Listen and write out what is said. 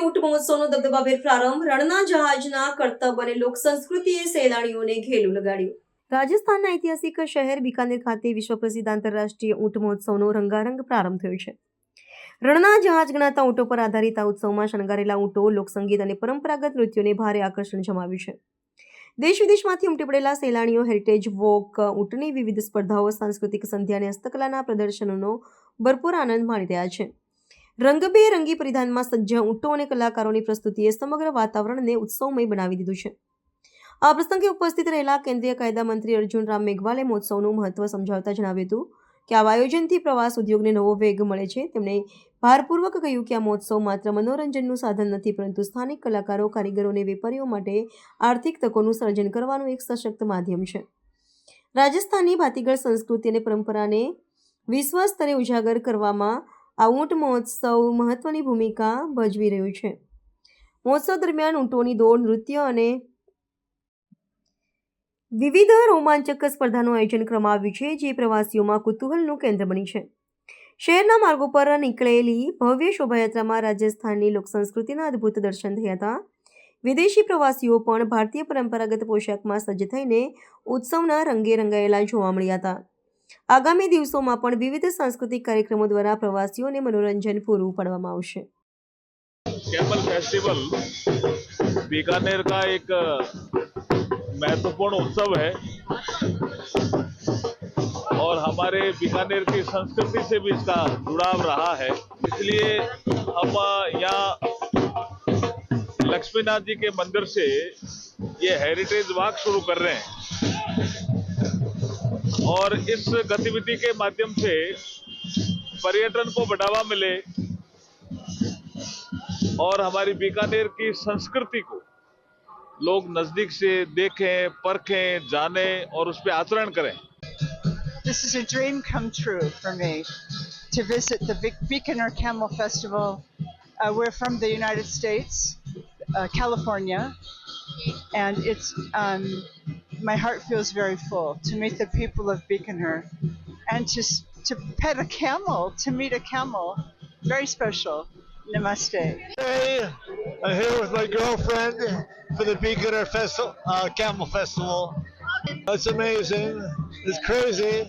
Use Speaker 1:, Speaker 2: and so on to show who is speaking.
Speaker 1: ઊંટ મહોત્સવનો દબદબાભેર પ્રારંભ, રણના જહાજના કરતબ અને લોક સંસ્કૃતિએ સહેલાણીઓને ઘેલું લગાડ્યું. રાજસ્થાનના ઐતિહાસિક શહેર બિકાનેર ખાતે વિશ્વ પ્રસિદ્ધ આંતરરાષ્ટ્રીય ઊંટ મહોત્સવનો રંગારંગ પ્રારંભ થયો છે. રણના જહાજ ગણાતા ઊંટો પર આધારિત આ ઉત્સવમાં શણગારેલા ઊંટો, લોકસંગીત અને પરંપરાગત નૃત્યોને ભારે આકર્ષણ જમાવ્યું છે. દેશ વિદેશમાંથી ઉમટી પડેલા સહેલાણીઓ હેરિટેજ વોક, ઊંટની વિવિધ સ્પર્ધાઓ, સાંસ્કૃતિક સંધ્યા અને હસ્તકલાના પ્રદર્શનોનો ભરપૂર આનંદ માણી રહ્યા છે. રંગબેરંગી પરિધાનમાં સજ્જ ઊંટો અને કલાકારોની પ્રસ્તુતિએ સમગ્ર વાતાવરણને ઉત્સવમય બનાવી દીધું છે. આ પ્રસંગે ઉપસ્થિત રહેલા કેન્દ્રીય કાયદા મંત્રી અર્જુન રામ મેઘવાલે મહોત્સવનું મહત્વ સમજાવતા જણાવ્યું હતું કે આવા આયોજનથી પ્રવાસ ઉદ્યોગને નવો વેગ મળે છે. તેમણે ભારપૂર્વક કહ્યું કે આ મહોત્સવ માત્ર મનોરંજનનું સાધન નથી, પરંતુ સ્થાનિક કલાકારો, કારીગરો અને વેપારીઓ માટે આર્થિક તકોનું સર્જન કરવાનું એક સશક્ત માધ્યમ છે. રાજસ્થાનની ભાતીગળ સંસ્કૃતિ અને પરંપરાને વિશ્વ સ્તરે ઉજાગર કરવામાં આ ઊંટ મહોત્સવ મહત્વની ભૂમિકા ભજવી રહ્યું છે. મહોત્સવ દરમિયાન ઊંટોની દોડ, નૃત્ય અને વિવિધ રોમાંચક સ્પર્ધાનું આયોજન કરવામાં આવ્યું છે, જે પ્રવાસીઓમાં કુતૂહલનું કેન્દ્ર બની છે. શહેરના માર્ગો પર નીકળેલી ભવ્ય શોભાયાત્રામાં રાજસ્થાનની લોકસંસ્કૃતિના અદ્ભુત દર્શન થયા હતા. વિદેશી પ્રવાસીઓ પણ ભારતીય પરંપરાગત પોશાકમાં સજ્જ થઈને ઉત્સવના રંગે રંગાયેલા જોવા મળ્યા હતા. આગામી દિવસોમાં પણ વિવિધ સાંસ્કૃતિક કાર્યક્રમો દ્વારા પ્રવાસીઓને મનોરંજન પૂરું પાડવામાં આવશે
Speaker 2: कैमल फेस्टिवल बीकानेर का एक महत्वपूर्ण उत्सव है और हमारे बीकानेर की संस्कृति से भी इसका जुड़ाव रहा है इसलिए हम यहाँ लक्ष्मीनाथ जी के मंदिर से ये हेरिटेज वॉक शुरू कर रहे हैं और इस गतिविधि के माध्यम से पर्यटन को बढ़ावा मिले और हमारी बीकानेर की संस्कृति को लोग नज़दीक से देखें परखें जाने और उस पर आचरण करें
Speaker 3: This is a dream come true for me to visit the Be- Beaconer Camel Festival. Uh, we're from the United States, uh, California, and it's um, my heart feels very full to meet the people of Beaconer and to to pet a camel, to meet a camel, very special. Namaste.
Speaker 4: Hey, I'm here with my girlfriend for the Beaconer Festival, uh, Camel Festival. That's amazing. It's crazy.